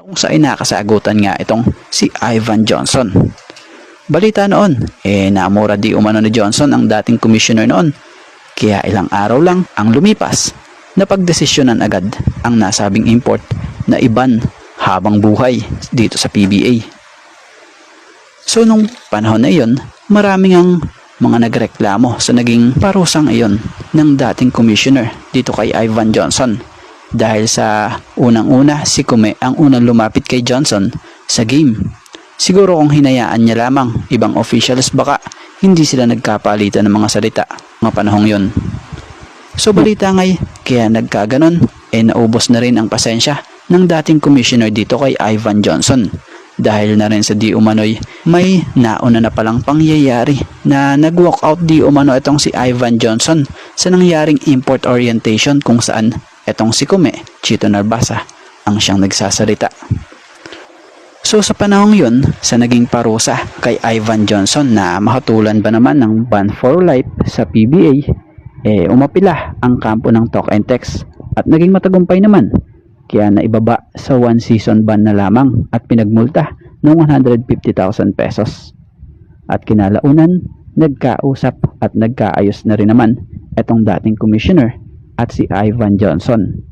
Kung saan nakasagutan nga itong si Ivan Johnson. Balita noon, eh namura di umano ni Johnson ang dating commissioner noon. Kaya ilang araw lang ang lumipas na pagdesisyonan agad ang nasabing import na iban habang buhay dito sa PBA. So nung panahon na iyon, maraming ang mga nagreklamo sa naging parusang iyon ng dating commissioner dito kay Ivan Johnson. Dahil sa unang-una si Kume ang unang lumapit kay Johnson sa game. Siguro kung hinayaan niya lamang ibang officials baka hindi sila nagkapalitan ng mga salita mga panahong yon. So balita ngay, kaya nagkaganon, eh naubos na rin ang pasensya ng dating commissioner dito kay Ivan Johnson. Dahil na rin sa di umano'y may nauna na palang pangyayari na nag-walk out di umano itong si Ivan Johnson sa nangyaring import orientation kung saan itong si Kume, Chito Narbasa, ang siyang nagsasalita. So sa panahong yun, sa naging parusa kay Ivan Johnson na mahatulan ba naman ng ban for life sa PBA, eh umapila ang kampo ng talk and text at naging matagumpay naman. Kaya naibaba sa one season ban na lamang at pinagmulta ng 150,000 pesos. At kinalaunan, nagkausap at nagkaayos na rin naman itong dating commissioner at si Ivan Johnson.